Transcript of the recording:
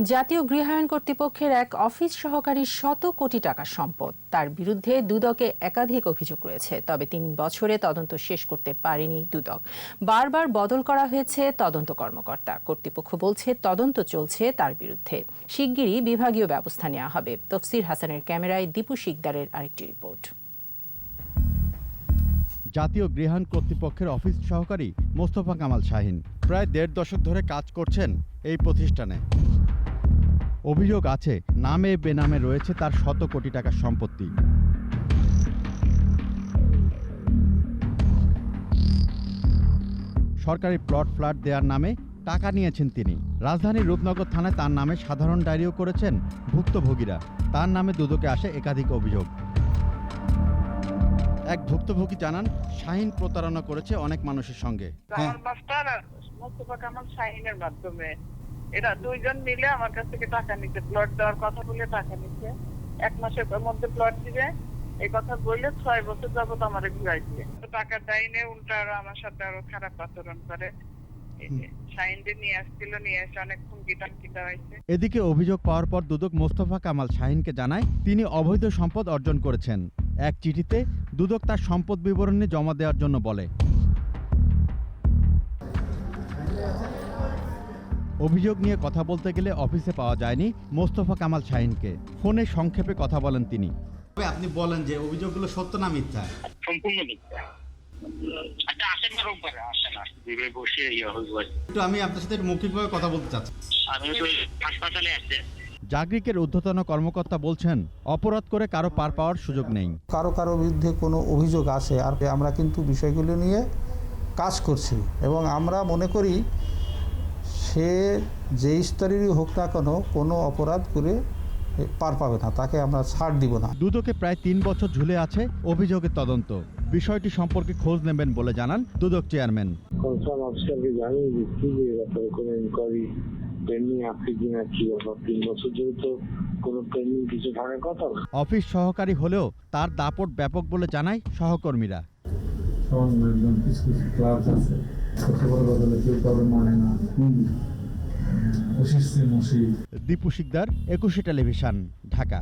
জাতীয় গৃহায়ণ কর্তৃপক্ষের এক অফিস সহকারী শত কোটি টাকার সম্পদ। তার বিরুদ্ধে দুদকে একাধিক অভিযোগ রয়েছে, তবে তিন বছরে তদন্ত শেষ করতে পারেনি দুদক। বারবার বদল করা হয়েছে তদন্ত কর্মকর্তা। কর্তৃপক্ষ বলছে, তদন্ত চলছে তার বিরুদ্ধে। শিগগিরই বিভাগীয় ব্যবস্থা নেওয়া হবে। তফসির হাসানের ক্যামেরায় দীপু শিকদারের আরেকটি রিপোর্ট। জাতীয় গৃহায়ণ কর্তৃপক্ষের অফিস সহকারী মোস্তফা কামাল শাহিন। প্রায় দেড় দশক ধরে কাজ করছেন এই প্রতিষ্ঠানে। অভিযোগ আছে নামে বেনামে রয়েছে তার শত কোটি টাকার সম্পত্তি। সরকারি প্লট ফ্ল্যাট দেওয়ার নামে টাকা নিয়েছেন তিনি। রাজধানীর রূপনগর থানায় তার নামে সাধারণ ডায়েরিও করেছেন ভুক্তভোগীরা। তার নামে দুদকে আসে একাধিক অভিযোগ। এক ভুক্তভোগী জানান শাহিন প্রতারণা করেছে অনেক মানুষের সঙ্গে। মাস্টার মোস্তফা কামাল শাহিনের মাধ্যমে এরা দুইজন মিলে আমার কাছ থেকে টাকা নিতে প্লট দেওয়ার কথা বলে টাকা নিচ্ছে এক মাসের মধ্যে প্লট দিবে। এই কথা বললে ছয় বছর যাবত আমার ঘুরাইছে। তো টাকা দেয় দেয়নি উল্টা আরও আমার সাথে আরও খারাপ আচরণ করে। এদিকে অভিযোগ পাওয়ার পর দুদক মোস্তফা কামাল শাহিনকে জানায় তিনি অবৈধ সম্পদ অর্জন করেছেন। এক চিঠিতে দুদক তার সম্পদ বিবরণী জমা দেওয়ার জন্য বলে অভিযোগ নিয়ে কথা বলতে গেলে অফিসে পাওয়া যায়নি মোস্তফা কামাল শাহিনকে। ফোনে সংক্ষেপে কথা বলেন তিনি। আপনি বলেন যে অভিযোগগুলো সত্য না মিথ্যা? সম্পূর্ণ মিথ্যা। আচ্ছা ইয়ে আমি আপনার সাথে মৌখিকভাবে কথা বলতে চাচ্ছি। আমি হাসপাতালে আসছি জাগরিকের ঊর্ধ্বতন কর্মকর্তা বলছেন অপরাধ করে কারও পার পাওয়ার সুযোগ নেই। কারও কারও বিরুদ্ধে কোনো অভিযোগ আসে আর আমরা কিন্তু বিষয়গুলো নিয়ে কাজ করছি। এবং আমরা মনে করি সে যে স্তরেরই হোক না কেন কোনো অপরাধ করে পার পাবে না তাকে আমরা ছাড় দিব না। দুদকে প্রায় তিন বছর ঝুলে আছে অভিযোগের তদন্ত। বিষয়টি সম্পর্কে খোঁজ নেবেন বলে জানান দুদক চেয়ারম্যান। কনসার্ন অফিসারকে জানিয়ে দিচ্ছি যে ব্যাপারে কোনো ইনকোয়ারি পেন্ডিং আছে কিনা কি ব্যাপার তিন বছর ধরে তো কোনো পেন্ডিং কিছু থাকার কথা। অফিস সহকারী হলেও তার দাপট ব্যাপক বলে জানায় সহকর্মীরা। সামান্য একজন দীপু শিকদার একুশে টেলিভিশন ঢাকা।